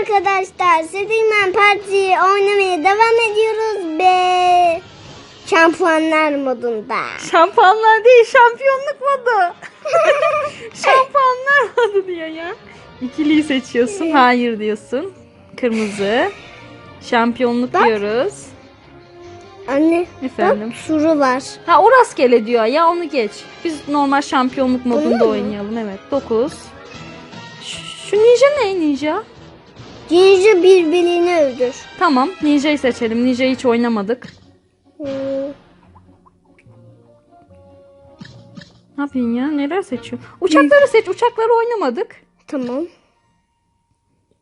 arkadaşlar. Sedirmen Parti'yi oynamaya devam ediyoruz ve şampuanlar modunda. Şampuanlar değil şampiyonluk modu. Şampuanlar modu diyor ya. İkiliyi seçiyorsun. Hayır diyorsun. Kırmızı. Şampiyonluk Bak. diyoruz. Anne Efendim. bak suru var. Ha o rastgele diyor ya onu geç. Biz normal şampiyonluk modunda mu? oynayalım. Evet 9. Şu ninja ne ninja? Cinci birbirini öldür. Tamam ninja'yı seçelim. Ninja'yı hiç oynamadık. Hmm, Ne yapayım ya? Neler seçiyor? Uçakları seç. Uçakları oynamadık. tamam.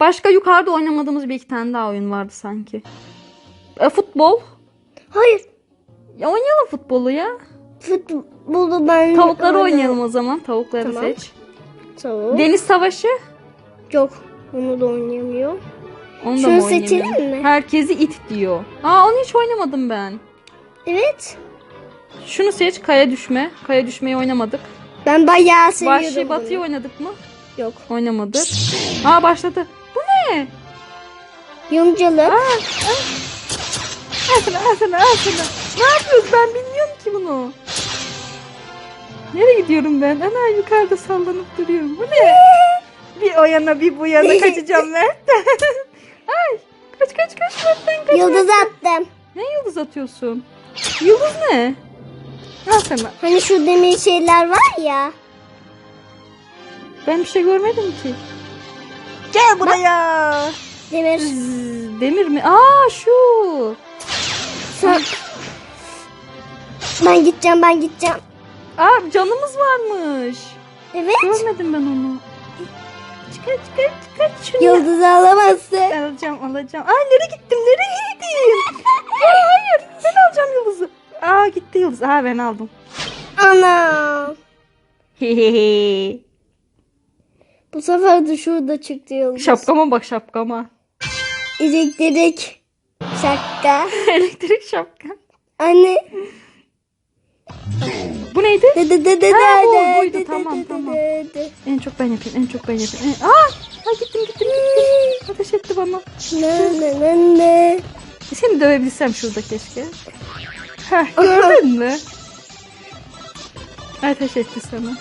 Başka yukarıda oynamadığımız bir iki tane daha oyun vardı sanki. E, futbol. Hayır. Ya oynayalım futbolu ya. Futbolu ben Tavukları oynayalım o zaman. Tavukları Tamam. seç. Tavuk. Deniz savaşı. Yok. Onu da oynayamıyor. Onu da Şunu mı seçelim mi? Herkesi it diyor. Aa onu hiç oynamadım ben. Evet. Şunu seç. Kaya düşme. Kaya düşmeyi oynamadık. Ben bayağı seviyorum Vahşi Batı'yı bunu. oynadık mı? Yok. Oynamadık. Aa başladı. Bu ne? Yumcalık. Aa, aa. Al sana al sana al sana. Ne yapıyoruz ben bilmiyorum ki bunu. Nereye gidiyorum ben? Ana yukarıda sallanıp duruyorum. Bu ne? Bir o yana bir bu yana kaçacağım Mert'ten. Ay kaç kaç kaç Mert'ten kaç. Yıldız attım. Ne yıldız atıyorsun? Yıldız ne? Al sana. Hani şu demir şeyler var ya. Ben bir şey görmedim ki. Gel buraya. Demir. Zzz, Demir mi? Aa şu. Sen... Ben gideceğim ben gideceğim. Aa canımız varmış. Evet. Görmedim ben onu. Çıkar çıkar çıkar şunu. Yıldızı alamazsın. Alacağım alacağım. Ay nereye gittim nereye gittim? Aa, hayır ben alacağım yıldızı. Aa gitti yıldız. Aa ben aldım. Ana. Bu sefer de şurada çıktı yıldız. Şapkama bak şapkama. Elektrik. Şaka. Elektrik şapka. Anne. Neydi? De de de de Ha, bu, buydu. Tamam, tamam. En çok ben yapayım en çok ben yapayım. En... Aa, Aa gittim gittim gittim. Ateş etti bana. Ne ne ne ne. Seni dövebilsem şurada keşke. Heh, gördün mü? Ateş etti sana.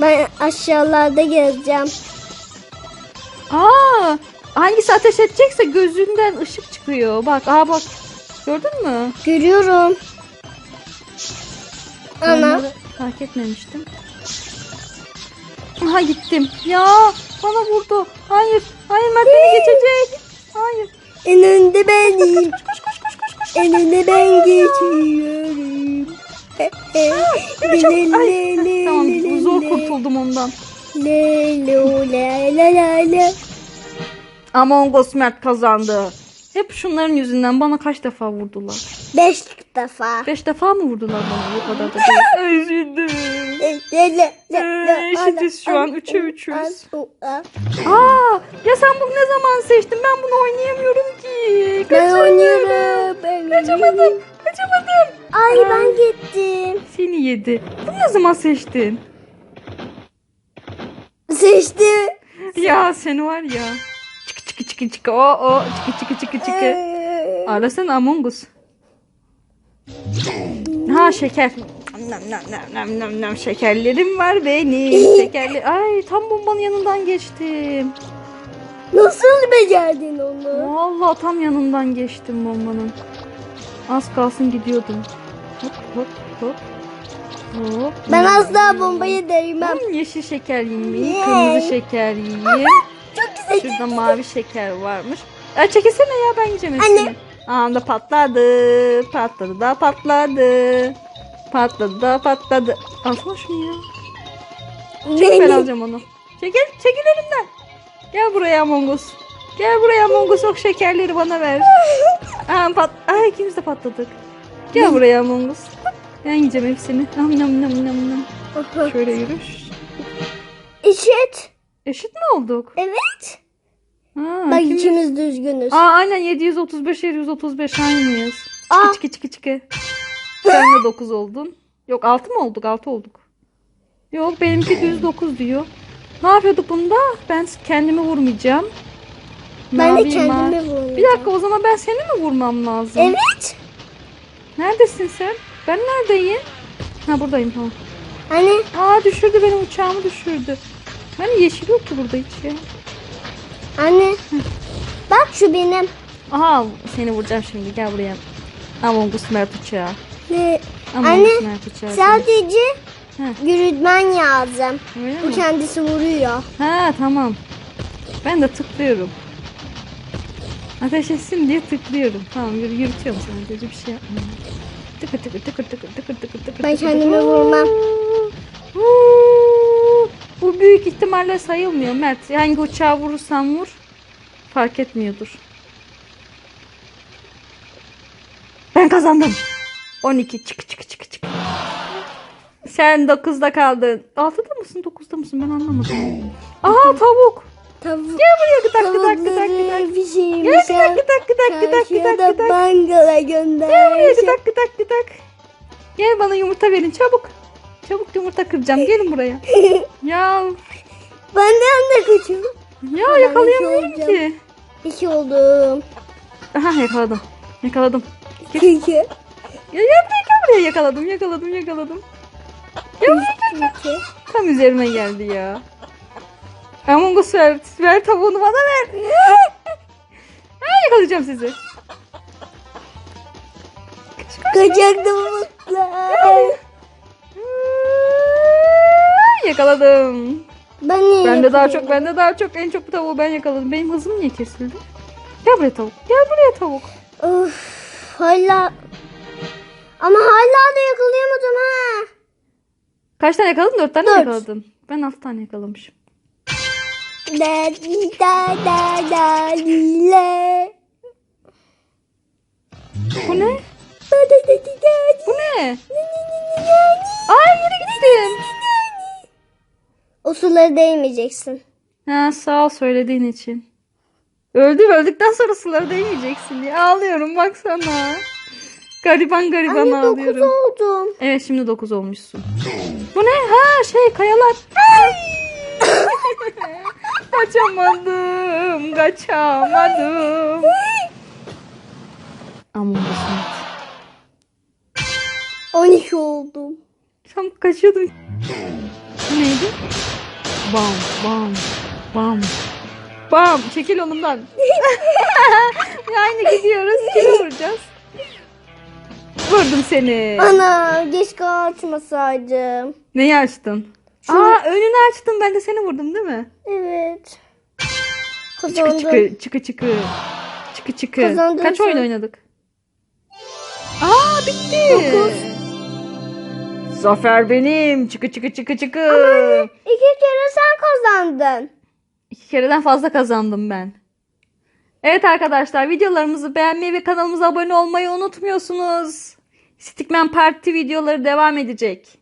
Ben aşağılarda gezeceğim. Aa, hangisi ateş edecekse gözünden ışık çıkıyor. Bak, aa bak. Gördün mü? Görüyorum. Ana. Onları fark etmemiştim. Aha gittim. Ya bana vurdu. Hayır. Hayır Mert beni geçecek. Hayır. En önde benim. En önde ben geçiyorum. Çok, ay. Tamam zor kurtuldum ondan. Le lo la la la la. Among Us Mert kazandı. Hep şunların yüzünden bana kaç defa vurdular? Beş defa. Beş defa mı vurdular bana? Bu kadar da değil. Üzüldüm. Ee, eşitiz şu an, üçe üçüz. Aa, Aa, ya sen bunu ne zaman seçtin? Ben bunu oynayamıyorum ki. Ben oynuyorum. Ben Kaçamadım. Kaçamadım. Ay ben gittim. Seni yedi. Bunu ne zaman seçtin? Seçti. Ya seni var ya. Çıkı çıkı çıkı çıkı. O o çıkı çıkı çıkı çıkı. Ee, Arasana Among Us. Ha şeker. Nam nam nam nam nam nam şekerlerim var benim. Şekerli. Ay tam bombanın yanından geçtim. Nasıl becerdin onu? Vallahi tam yanından geçtim bombanın. Az kalsın gidiyordum. Hop hop hop. Hop. Ben asla bombayı değmem. Hmm, yeşil şeker yiyeyim, kırmızı şeker yiyeyim. Çok güzel. Şurada mavi şeker varmış. Ya çekilsene ya ben yiyeceğim Anne. Anda patladı. Patladı da patladı. Patladı da patladı. Alsana şunu ya. Çekil ben alacağım onu. Çekil, çekil elimden. Gel buraya Among Us. Gel buraya Among Us. O şekerleri bana ver. Aa, pat Ay ikimiz de patladık. Gel buraya Among Us. Ben yiyeceğim hepsini. Nam nam nam nam nam. Şöyle yürü. İşit. Eşit mi olduk? Evet. Ha, Bak ikimiz- ikimiz düzgünüz. Aa aynen 735 735 aynıyız. Aa. Çıkı çıkı çıkı. Sen de 9 oldun. Yok 6 mı olduk? 6 olduk. Yok benimki düz 9 diyor. Ne yapıyorduk bunda? Ben kendimi vurmayacağım. Ben de Mavi, kendimi mavi. vurmayacağım. Bir dakika o zaman ben seni mi vurmam lazım? Evet. Neredesin sen? Ben neredeyim? Ha buradayım tamam. Hani Aa düşürdü benim uçağımı düşürdü. Hani yeşil yok ki burada hiç ya. Anne. Bak şu benim. Aha seni vuracağım şimdi gel buraya. Among Us Mert uçağı. Ne? Among Anne, Us Mert uçağı. Sadece Heh. yürütmen lazım. Öyle Bu mi? kendisi vuruyor. Ha tamam. Ben de tıklıyorum. Ateş etsin diye tıklıyorum. Tamam yürü, yürütüyorum sadece bir şey yapmıyorum. Tıkır tıkır tıkır tıkır tıkır tıkır tıkır. Ben tıkır kendimi vurmam. Bu büyük ihtimalle sayılmıyor Mert. Hangi uçağı vurursan vur fark etmiyordur. Ben kazandım. 12 çık çık çık çık. Sen 9'da kaldın. 6'da mısın 9'da mısın ben anlamadım. Aha tavuk. Tavuk. Gel buraya gıdak gıdak gıdak gıdak. bir şeymiş. Gel gıdak gıdak gıdak gıdak gıdak da gıdak. bangala Gel buraya gönder. gıdak gıdak gıdak. Gel bana yumurta verin çabuk. Çabuk yumurta kıracağım. Gelin buraya. ya Ben de anda kaçıyorum. ya Ben yakalayamıyorum iki ki. İki oldum. Aha yakaladım. Yakaladım. İki. Ya ya buraya buraya yakaladım yakaladım yakaladım. Ya buraya. İki. Tam üzerime geldi ya. Among Us ver. Ver tavuğunu bana ver. ha, yakalayacağım sizi. Kaçaktım mutlar. Yakaladım. Ben niye Bende daha yakalayamadım? çok, bende daha çok. En çok bu tavuğu ben yakaladım. Benim hızım niye kesildi? Gel buraya tavuk. Gel buraya tavuk. Of hala. Ama hala da yakalayamadım ha. Kaç tane yakaladın? Dört tane mi Dört. yakaladın. Ben altı tane yakalamışım. Da da da da le. Bu ne? Da da da di da di. Bu ne? O sulara değmeyeceksin. Ha, sağ ol söylediğin için. Öldüm öldükten sonra suları değmeyeceksin diye ağlıyorum baksana. Gariban gariban Anne ağlıyorum. oldum. Evet şimdi 9 olmuşsun. Bu ne? Ha şey kayalar. Ay! kaçamadım. Kaçamadım. Aman Basmat. 12 oldum. Tam kaçıyordum. Neydi? Bam bam bam. Bam çekil onumdan. Aynı gidiyoruz. Kimi vuracağız? Vurdum seni. Ana keşke açmasaydım. Neyi açtın? Aa önünü açtım ben de seni vurdum değil mi? Evet. Kazandım. çıkı çıkı çıkı. Çıkı çıkı. Kazandın Kaç oyun oynadık? Aa bitti. Dokuz. Zafer benim. Çıkı çıkı çıkı çıkı. İki kere sen kazandın. İki kereden fazla kazandım ben. Evet arkadaşlar videolarımızı beğenmeyi ve kanalımıza abone olmayı unutmuyorsunuz. Stickman Party videoları devam edecek.